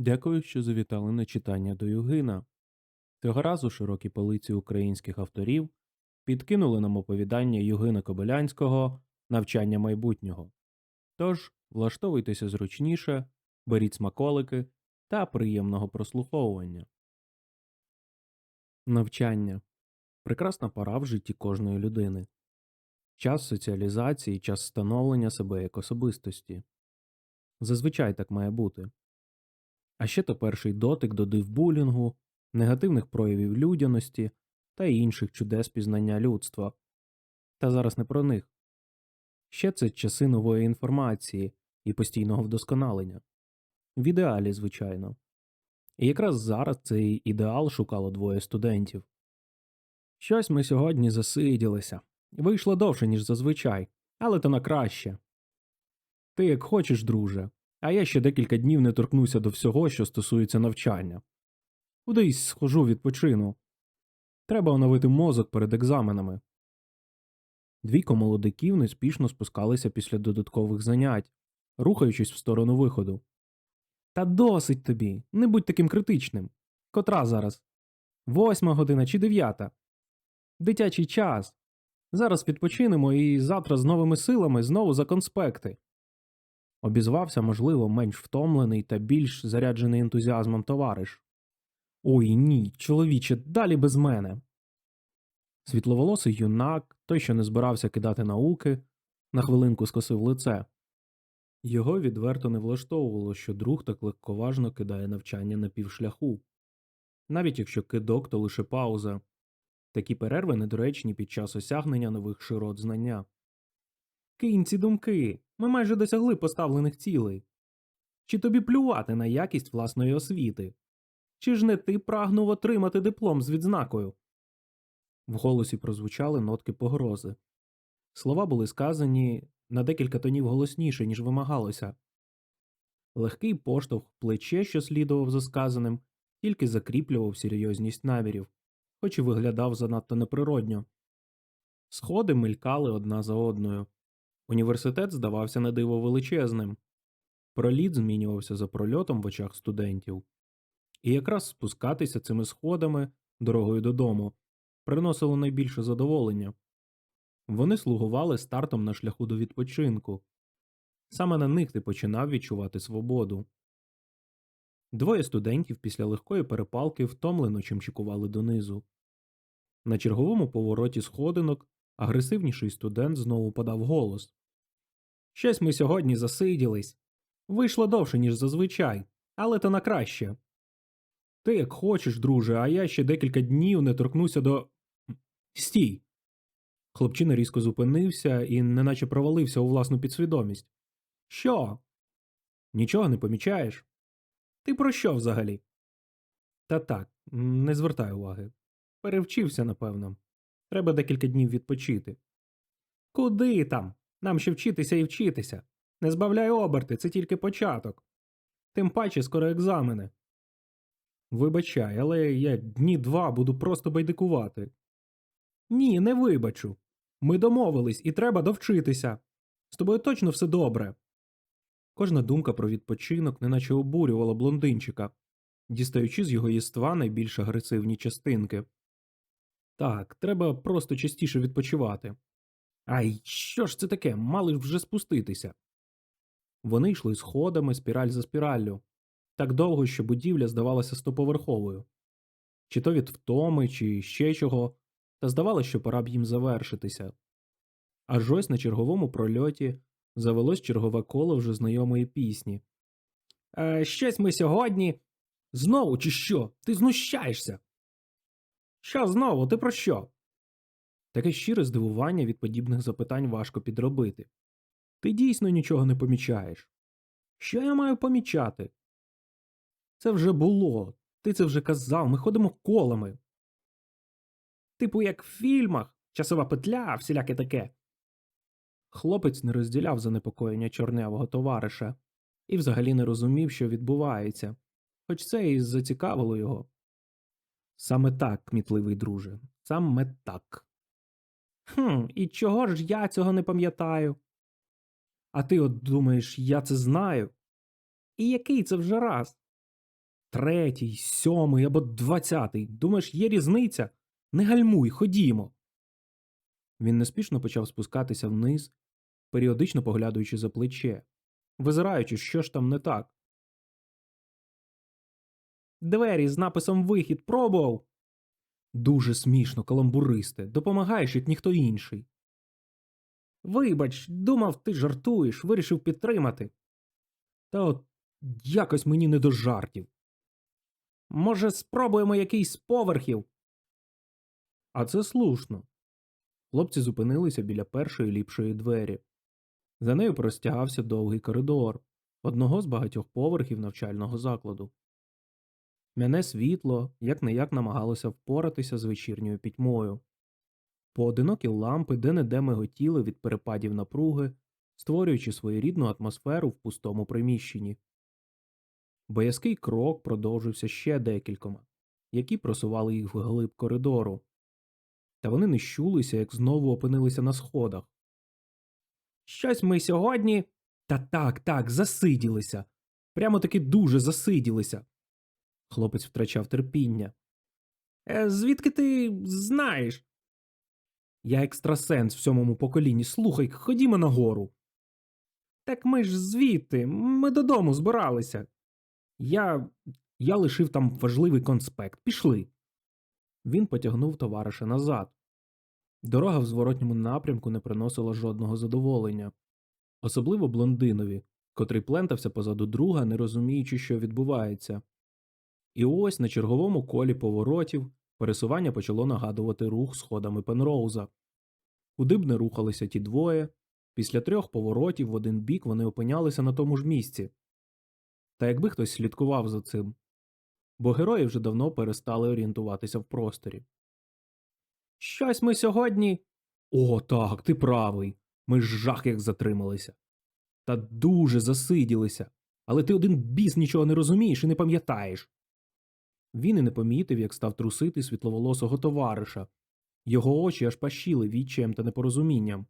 Дякую, що завітали на читання до Югина. Цього разу широкі полиці українських авторів підкинули нам оповідання Югина Кобилянського Навчання майбутнього. Тож влаштовуйтеся зручніше, беріть смаколики та приємного прослуховування. Навчання прекрасна пора в житті кожної людини. Час соціалізації, час становлення себе як особистості. Зазвичай так має бути. А ще то перший дотик до дивбулінгу, негативних проявів людяності та інших чудес пізнання людства. Та зараз не про них. Ще це часи нової інформації і постійного вдосконалення. В ідеалі, звичайно. І якраз зараз цей ідеал шукало двоє студентів. Щось ми сьогодні засиділися. Вийшло довше, ніж зазвичай, але то на краще. Ти як хочеш, друже, а я ще декілька днів не торкнуся до всього, що стосується навчання. Кудись схожу відпочину. Треба оновити мозок перед екзаменами. Двійко молодиків неспішно спускалися після додаткових занять, рухаючись в сторону виходу. Та досить тобі, не будь таким критичним. Котра зараз? Восьма година чи дев'ята? Дитячий час. Зараз відпочинемо і завтра з новими силами знову за конспекти. Обізвався, можливо, менш втомлений та більш заряджений ентузіазмом товариш. Ой ні, чоловіче, далі без мене. Світловолосий юнак, той, що не збирався кидати науки, на хвилинку скосив лице. Його відверто не влаштовувало, що друг так легковажно кидає навчання на півшляху. Навіть якщо кидок, то лише пауза. Такі перерви недоречні під час осягнення нових широт знання. Кинь ці думки. Ми майже досягли поставлених цілей. Чи тобі плювати на якість власної освіти? Чи ж не ти прагнув отримати диплом з відзнакою? В голосі прозвучали нотки погрози. Слова були сказані на декілька тонів голосніше, ніж вимагалося. Легкий поштовх плече, що слідував за сказаним, тільки закріплював серйозність намірів, хоч і виглядав занадто неприродньо. Сходи мелькали одна за одною. Університет здавався на диво величезним. Проліт змінювався за прольотом в очах студентів. І якраз спускатися цими сходами дорогою додому приносило найбільше задоволення. Вони слугували стартом на шляху до відпочинку. Саме на них ти починав відчувати свободу. Двоє студентів після легкої перепалки втомлено чимчикували донизу. На черговому повороті сходинок агресивніший студент знову подав голос. Щось ми сьогодні засиділись. Вийшло довше, ніж зазвичай, але то на краще. Ти як хочеш, друже, а я ще декілька днів не торкнуся до. Стій. Хлопчина різко зупинився і неначе провалився у власну підсвідомість. Що? Нічого не помічаєш? Ти про що взагалі? Та так, не звертай уваги. Перевчився, напевно. Треба декілька днів відпочити. Куди там? Нам ще вчитися і вчитися. Не збавляй оберти, це тільки початок. Тим паче скоро екзамени. Вибачай, але я дні два буду просто байдикувати. Ні, не вибачу. Ми домовились і треба довчитися. З тобою точно все добре. Кожна думка про відпочинок неначе обурювала блондинчика, дістаючи з його єства найбільш агресивні частинки. Так, треба просто частіше відпочивати. Ай, що ж це таке? Мали ж вже спуститися. Вони йшли сходами спіраль за спіраллю, так довго, що будівля здавалася стоповерховою. Чи то від втоми, чи ще чого, та здавалося, що пора б їм завершитися. Аж ось на черговому прольоті завелось чергове коло вже знайомої пісні. Е, щось ми сьогодні. Знову, чи що? Ти знущаєшся? Що знову? Ти про що? Таке щире здивування від подібних запитань важко підробити. Ти дійсно нічого не помічаєш. Що я маю помічати? Це вже було. Ти це вже казав, ми ходимо колами. Типу, як в фільмах, часова петля, всіляке таке. Хлопець не розділяв занепокоєння чорнявого товариша і взагалі не розумів, що відбувається, хоч це і зацікавило його. Саме так, кмітливий друже, саме так. Хм, і чого ж я цього не пам'ятаю? А ти от думаєш, я це знаю? І який це вже раз? Третій, сьомий або двадцятий. Думаєш, є різниця? Не гальмуй, ходімо. Він неспішно почав спускатися вниз, періодично поглядаючи за плече, визираючи, що ж там не так. Двері з написом Вихід пробував. Дуже смішно, каламбуристе. Допомагаєш, як ніхто інший. Вибач, думав, ти жартуєш, вирішив підтримати. Та от якось мені не до жартів. Може, спробуємо якийсь з поверхів? А це слушно. Хлопці зупинилися біля першої ліпшої двері. За нею простягався довгий коридор одного з багатьох поверхів навчального закладу. Мяне світло як не як намагалося впоратися з вечірньою пітьмою. Поодинокі лампи де не миготіли від перепадів напруги, створюючи своєрідну атмосферу в пустому приміщенні. Боязкий крок продовжився ще декількома, які просували їх вглиб коридору. Та вони не щулися, як знову опинилися на сходах. Щось ми сьогодні. Та так, так, засиділися. Прямо таки дуже засиділися. Хлопець втрачав терпіння. Е, звідки ти знаєш? Я екстрасенс в сьомому поколінні. Слухай, ходімо нагору. Так ми ж звідти, ми додому збиралися. Я. Я лишив там важливий конспект. Пішли. Він потягнув товариша назад. Дорога в зворотньому напрямку не приносила жодного задоволення, особливо блондинові, котрий плентався позаду друга, не розуміючи, що відбувається. І ось на черговому колі поворотів пересування почало нагадувати рух сходами Пенроуза. Куди б не рухалися ті двоє, після трьох поворотів в один бік вони опинялися на тому ж місці. Та якби хтось слідкував за цим, бо герої вже давно перестали орієнтуватися в просторі. Щось ми сьогодні. О, так, ти правий. Ми ж жах як затрималися. Та дуже засиділися. Але ти один біс нічого не розумієш і не пам'ятаєш. Він і не помітив, як став трусити світловолосого товариша. Його очі аж пащили відчаєм та непорозумінням.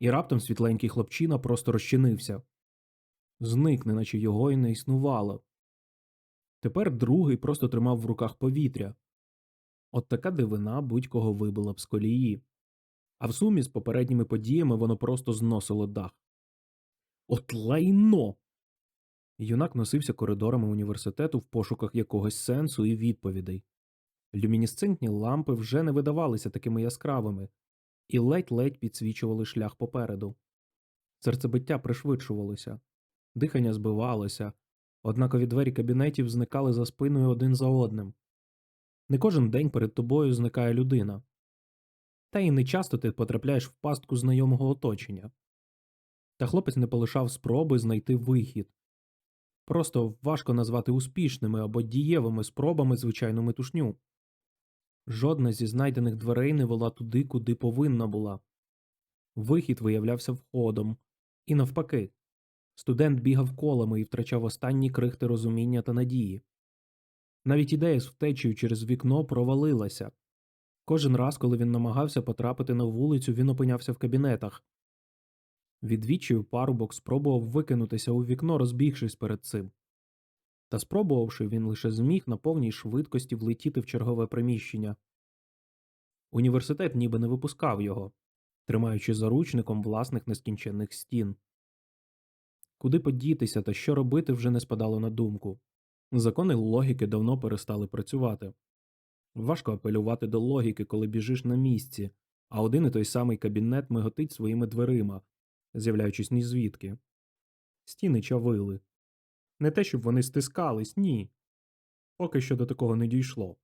І раптом світленький хлопчина просто розчинився. Зник, неначе його й не існувало. Тепер другий просто тримав в руках повітря. От така дивина будь-кого вибила б з колії. А в сумі з попередніми подіями воно просто зносило дах. От лайно. Юнак носився коридорами університету в пошуках якогось сенсу і відповідей. Люмінесцентні лампи вже не видавалися такими яскравими і ледь-ледь підсвічували шлях попереду. Серцебиття пришвидшувалося, дихання збивалося, однакові двері кабінетів зникали за спиною один за одним. Не кожен день перед тобою зникає людина. Та й не часто ти потрапляєш в пастку знайомого оточення. Та хлопець не полишав спроби знайти вихід. Просто важко назвати успішними або дієвими спробами звичайну метушню. Жодна зі знайдених дверей не вела туди, куди повинна була. Вихід виявлявся входом, і навпаки, студент бігав колами і втрачав останні крихти розуміння та надії. Навіть ідея з втечею через вікно провалилася. Кожен раз, коли він намагався потрапити на вулицю, він опинявся в кабінетах. Відвічаю парубок спробував викинутися у вікно, розбігшись перед цим. Та спробувавши, він лише зміг на повній швидкості влетіти в чергове приміщення. Університет ніби не випускав його, тримаючи заручником власних нескінченних стін. Куди подітися та що робити вже не спадало на думку. Закони логіки давно перестали працювати. Важко апелювати до логіки, коли біжиш на місці, а один і той самий кабінет миготить своїми дверима, з'являючись ні звідки. Стіни чавили. Не те, щоб вони стискались, ні. Поки що до такого не дійшло.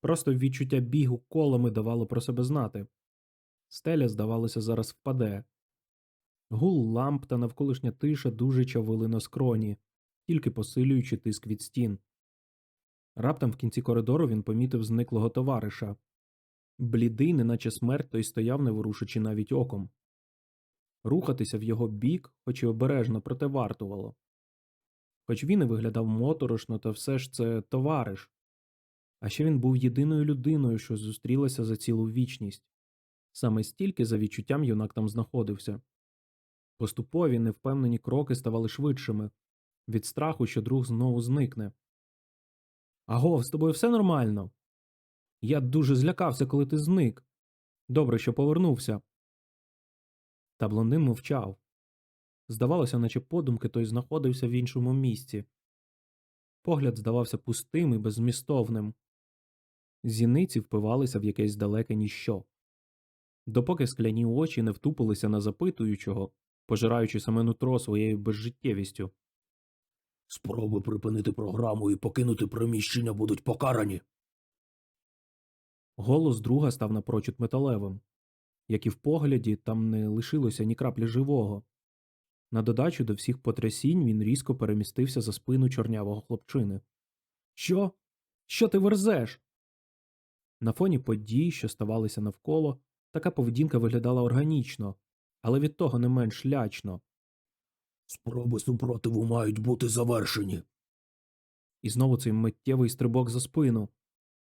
Просто відчуття бігу колами давало про себе знати. Стеля, здавалося, зараз впаде. Гул ламп та навколишня тиша дуже чавили на скроні, тільки посилюючи тиск від стін. Раптом в кінці коридору він помітив зниклого товариша. Блідий, неначе смерть, той стояв, не ворушачи навіть оком. Рухатися в його бік, хоч і обережно, проте вартувало. Хоч він і виглядав моторошно, та все ж це товариш. А ще він був єдиною людиною, що зустрілася за цілу вічність. Саме стільки за відчуттям юнак там знаходився. Поступові невпевнені кроки ставали швидшими, від страху, що друг знову зникне. Агов, з тобою все нормально? Я дуже злякався, коли ти зник. Добре, що повернувся. Та блондин мовчав. Здавалося, наче подумки той знаходився в іншому місці. Погляд здавався пустим і беззмістовним. Зіниці впивалися в якесь далеке ніщо. Допоки скляні очі не втупилися на запитуючого, пожираючи саме нутро своєю безжиттєвістю. Спроби припинити програму і покинути приміщення будуть покарані. Голос друга став напрочуд металевим, як і в погляді там не лишилося ні краплі живого. На додачу до всіх потрясінь він різко перемістився за спину чорнявого хлопчини. Що? Що ти верзеш? На фоні подій, що ставалися навколо, така поведінка виглядала органічно, але від того не менш лячно. Спроби супротиву мають бути завершені. І знову цей миттєвий стрибок за спину.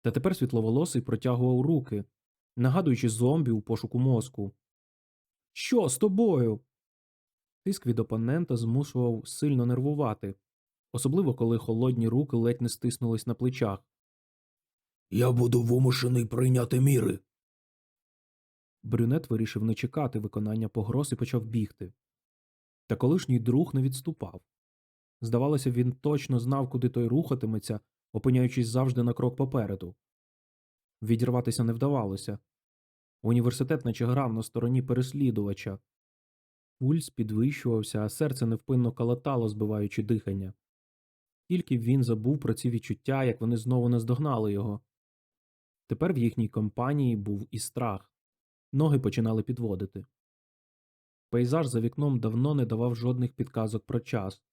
Та тепер світловолосий протягував руки, нагадуючи зомбі у пошуку мозку. Що з тобою? Тиск від опонента змушував сильно нервувати, особливо коли холодні руки ледь не стиснулись на плечах. Я буду вимушений прийняти міри. Брюнет вирішив не чекати виконання погроз і почав бігти. Та колишній друг не відступав. Здавалося, він точно знав, куди той рухатиметься, опиняючись завжди на крок попереду. Відірватися не вдавалося. Університет наче грав на стороні переслідувача. Пульс підвищувався, а серце невпинно калатало, збиваючи дихання. Тільки він забув про ці відчуття, як вони знову наздогнали його. Тепер в їхній компанії був і страх. Ноги починали підводити. Пейзаж за вікном давно не давав жодних підказок про час,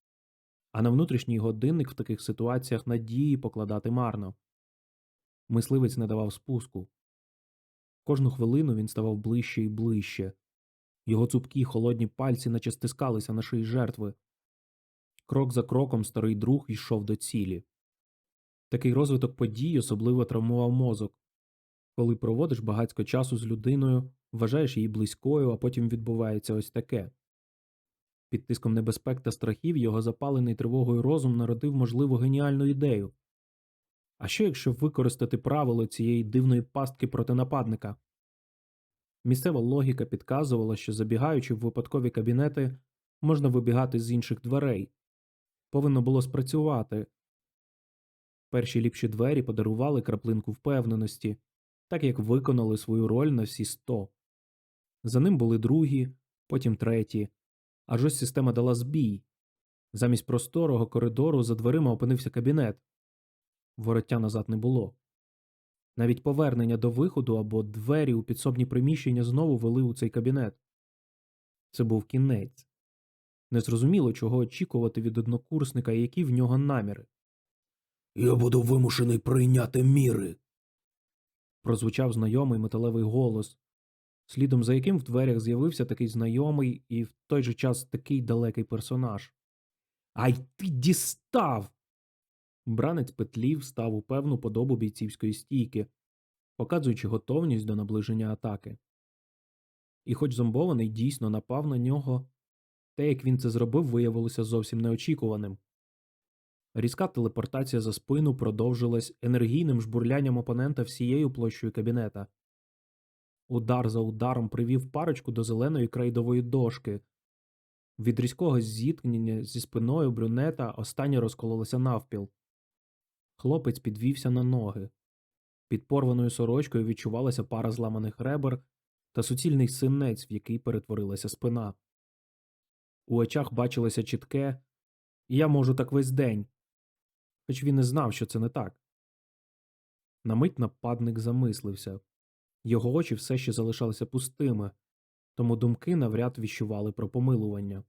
а на внутрішній годинник в таких ситуаціях надії покладати марно. Мисливець не давав спуску. Кожну хвилину він ставав ближче і ближче. Його цупкі холодні пальці наче стискалися на шиї жертви. Крок за кроком старий друг йшов до цілі. Такий розвиток подій особливо травмував мозок. Коли проводиш багатько часу з людиною, вважаєш її близькою, а потім відбувається ось таке. Під тиском небезпек та страхів його запалений тривогою розум народив можливо геніальну ідею. А що якщо використати правило цієї дивної пастки проти нападника? Місцева логіка підказувала, що забігаючи в випадкові кабінети, можна вибігати з інших дверей. Повинно було спрацювати. Перші ліпші двері подарували краплинку впевненості, так як виконали свою роль на всі сто. За ним були другі, потім треті. Аж ось система дала збій. Замість просторого коридору за дверима опинився кабінет. Вороття назад не було. Навіть повернення до виходу або двері у підсобні приміщення знову вели у цей кабінет. Це був кінець. Незрозуміло, чого очікувати від однокурсника, і які в нього наміри. Я буду вимушений прийняти міри. Прозвучав знайомий металевий голос, слідом за яким в дверях з'явився такий знайомий і в той же час такий далекий персонаж. Ай ти дістав! Бранець петлів став у певну подобу бійцівської стійки, показуючи готовність до наближення атаки. І хоч зомбований дійсно напав на нього, те, як він це зробив, виявилося зовсім неочікуваним. Різка телепортація за спину продовжилась енергійним жбурлянням опонента всією площею кабінета. Удар за ударом привів парочку до зеленої крейдової дошки. Від різкого зіткнення зі спиною брюнета останнє розкололося навпіл. Хлопець підвівся на ноги. Під порваною сорочкою відчувалася пара зламаних ребер та суцільний синець, в який перетворилася спина. У очах бачилося чітке я можу так весь день, хоч він і знав, що це не так. На мить нападник замислився. Його очі все ще залишалися пустими, тому думки навряд віщували про помилування.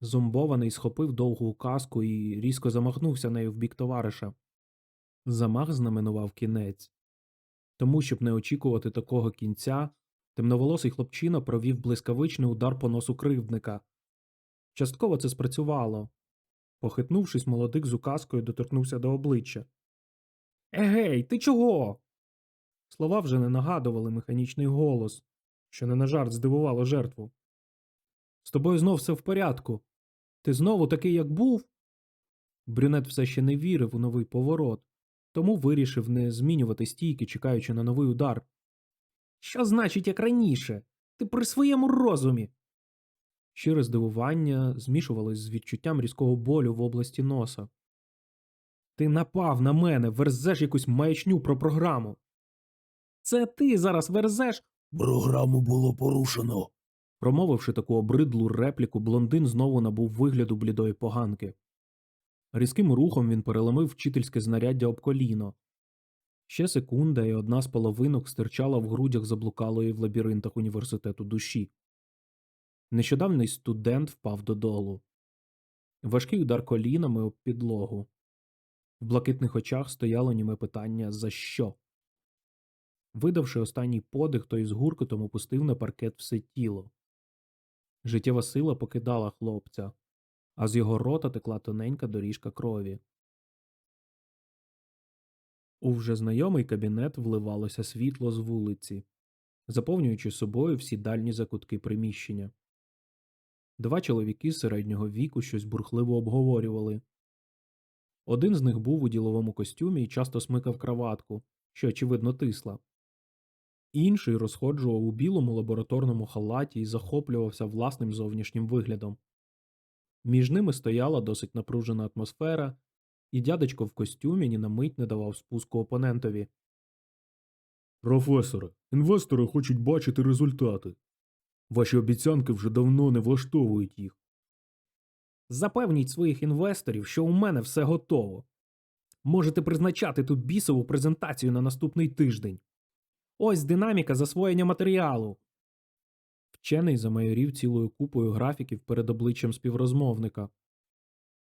Зомбований схопив довгу каску і різко замахнувся нею в бік товариша. Замах знаменував кінець. Тому, щоб не очікувати такого кінця, темноволосий хлопчина провів блискавичний удар по носу кривдника. Частково це спрацювало. Похитнувшись, молодик з указкою доторкнувся до обличчя. Егей, ти чого? Слова вже не нагадували механічний голос, що не на жарт здивувало жертву. З тобою знов все в порядку. Ти знову такий, як був? Брюнет все ще не вірив у новий поворот, тому вирішив не змінювати стійки, чекаючи на новий удар. Що значить, як раніше? Ти при своєму розумі. Щире здивування змішувалось з відчуттям різкого болю в області носа. Ти напав на мене, верзеш якусь маячню про програму. Це ти зараз верзеш? Програму було порушено. Промовивши таку обридлу репліку, блондин знову набув вигляду блідої поганки. Різким рухом він переломив вчительське знаряддя об коліно. Ще секунда, і одна з половинок стирчала в грудях заблукалої в лабіринтах університету душі. Нещодавний студент впав додолу. Важкий удар колінами об підлогу. В блакитних очах стояло німе питання за що. Видавши останній подих, той з гуркотом опустив на паркет все тіло. Життєва сила покидала хлопця, а з його рота текла тоненька доріжка крові. У вже знайомий кабінет вливалося світло з вулиці, заповнюючи собою всі дальні закутки приміщення. Два чоловіки середнього віку щось бурхливо обговорювали. Один з них був у діловому костюмі і часто смикав краватку, що очевидно тисла. Інший розходжував у білому лабораторному халаті і захоплювався власним зовнішнім виглядом. Між ними стояла досить напружена атмосфера, і дядечко в костюмі ні на мить не давав спуску опонентові. Професоре, інвестори хочуть бачити результати. Ваші обіцянки вже давно не влаштовують їх. Запевніть своїх інвесторів, що у мене все готово. Можете призначати ту бісову презентацію на наступний тиждень. Ось динаміка засвоєння матеріалу. Вчений замайорів цілою купою графіків перед обличчям співрозмовника.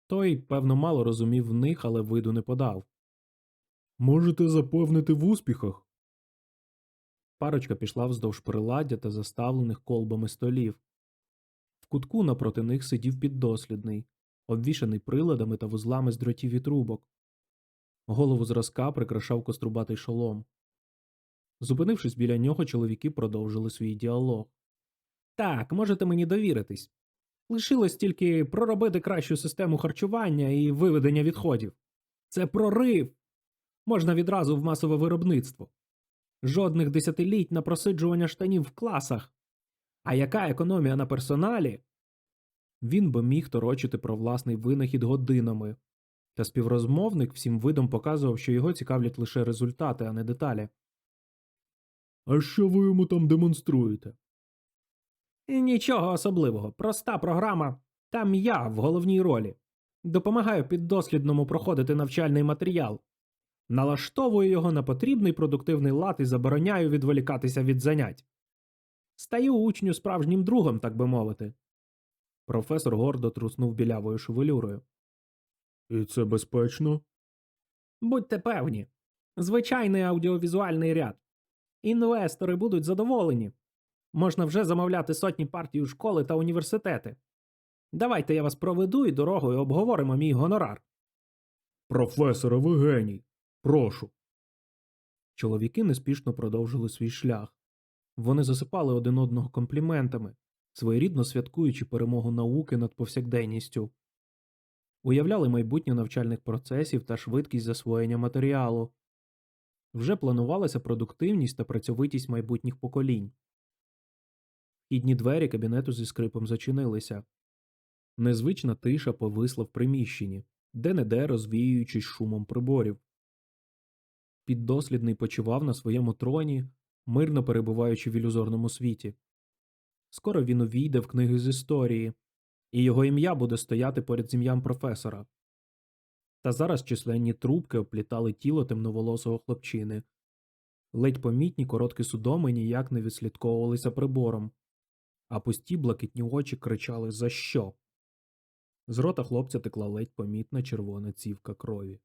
Той, певно, мало розумів в них, але виду не подав. Можете запевнити в успіхах. Парочка пішла вздовж приладдя та заставлених колбами столів. В кутку напроти них сидів піддослідний, обвішаний приладами та вузлами з дротів і трубок. Голову зразка прикрашав кострубатий шолом. Зупинившись біля нього, чоловіки продовжили свій діалог. Так, можете мені довіритись. Лишилось тільки проробити кращу систему харчування і виведення відходів. Це прорив. Можна відразу в масове виробництво. Жодних десятиліть на просиджування штанів в класах. А яка економія на персоналі? Він би міг торочити про власний винахід годинами, та співрозмовник всім видом показував, що його цікавлять лише результати, а не деталі. А що ви йому там демонструєте? Нічого особливого, проста програма. Там я в головній ролі. Допомагаю піддослідному проходити навчальний матеріал. Налаштовую його на потрібний продуктивний лад і забороняю відволікатися від занять. Стаю учню справжнім другом, так би мовити. Професор гордо труснув білявою шевелюрою. І це безпечно? Будьте певні, звичайний аудіовізуальний ряд. Інвестори будуть задоволені. Можна вже замовляти сотні партій у школи та університети. Давайте я вас проведу і дорогою обговоримо мій гонорар. Професоре, ви геній. Прошу. Чоловіки неспішно продовжили свій шлях. Вони засипали один одного компліментами, своєрідно святкуючи перемогу науки над повсякденністю. Уявляли майбутнє навчальних процесів та швидкість засвоєння матеріалу. Вже планувалася продуктивність та працьовитість майбутніх поколінь. Вхідні двері кабінету зі скрипом зачинилися. Незвична тиша повисла в приміщенні, де-не-де розвіюючись шумом приборів. Піддослідний почував на своєму троні, мирно перебуваючи в ілюзорному світі. Скоро він увійде в книги з історії, і його ім'я буде стояти поряд з ім'ям професора. Та зараз численні трубки оплітали тіло темноволосого хлопчини. Ледь помітні короткі судоми ніяк не відслідковувалися прибором, а пусті блакитні очі кричали За що? З рота хлопця текла ледь помітна червона цівка крові.